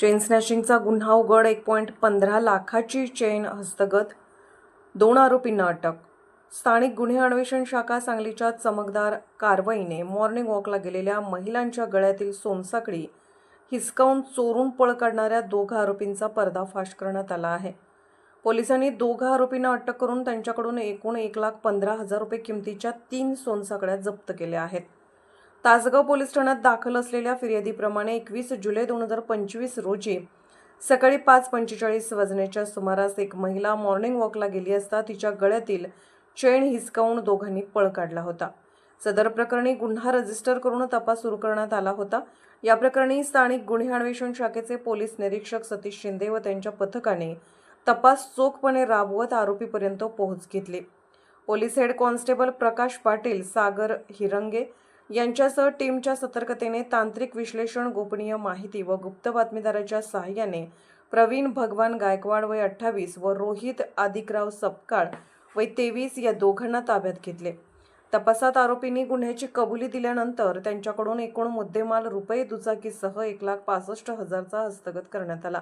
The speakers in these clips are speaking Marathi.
चेन स्नॅचिंगचा गुन्हा उघड एक पॉईंट पंधरा लाखाची चेन हस्तगत दोन आरोपींना अटक. स्थानिक गुन्हे अन्वेषण शाखा सांगलीच्या चमकदार कारवाईने मॉर्निंग वॉकला गेलेल्या महिलांच्या गळ्यातील सोनसाकडी हिसकावून चोरून पळ काढणाऱ्या दोघा आरोपींचा पर्दाफाश करण्यात आला आहे. पोलिसांनी दोघा आरोपींना अटक करून त्यांच्याकडून एकूण एक लाख पंधरा हजार रुपये किमतीच्या तीन सोनसाकड्या जप्त केल्या आहेत. तासगाव पोलीस ठाण्यात दाखल असलेल्या फिर्यादीप्रमाणे एकवीस जुलै दोन हजार पंचवीस रोजी सकाळी पाच पंचेचाळीस वाजण्याच्या सुमारास एक महिला मॉर्निंग वॉकला गेली असता तिच्या गळ्यातील चेन हिसकावून दोघांनी पळ काढला होता. सदर प्रकरणी गुन्हा रजिस्टर करून तपास सुरू करण्यात आला होता. या प्रकरणी स्थानिक गुन्हे अन्वेषण शाखेचे पोलीस निरीक्षक सतीश शिंदे व त्यांच्या पथकाने तपास चोखपणे राबवत आरोपीपर्यंत पोहोच घेतली. Police head constable Prakash Patil Sagar Hirange यांच्यासह टीमच्या सतर्कतेने तांत्रिक विश्लेषण गोपनीय माहिती व गुप्त बातमीदाराच्या सहाय्याने प्रवीण भगवान गायकवाड वय अठ्ठावीस व रोहित आदिकराव सपकाळ वय तेवीस या दोघांना ताब्यात घेतले. तपासात आरोपींनी गुन्ह्याची कबुली दिल्यानंतर त्यांच्याकडून एकूण मुद्देमाल रुपये दुचाकीसह एक लाख पासष्ट हजारचा हस्तगत करण्यात आला.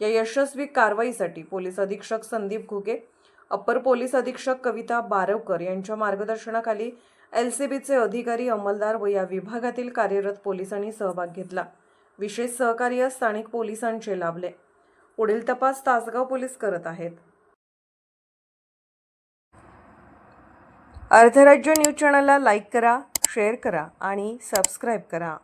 या यशस्वी कारवाईसाठी पोलीस अधीक्षक संदीप घुगे अप्पर पोलीस अधीक्षक कविता बारवकर यांच्या मार्गदर्शनाखाली एल सी बीचे अधिकारी अंमलदार व या विभागातील कार्यरत पोलिसांनी सहभाग घेतला. विशेष सहकार्य स्थानिक पोलिसांचे लाभले. पुढील तपास तासगाव पोलीस करत आहेत. अर्धराज्य न्यूज चॅनलला लाईक करा शेअर करा आणि सबस्क्राईब करा.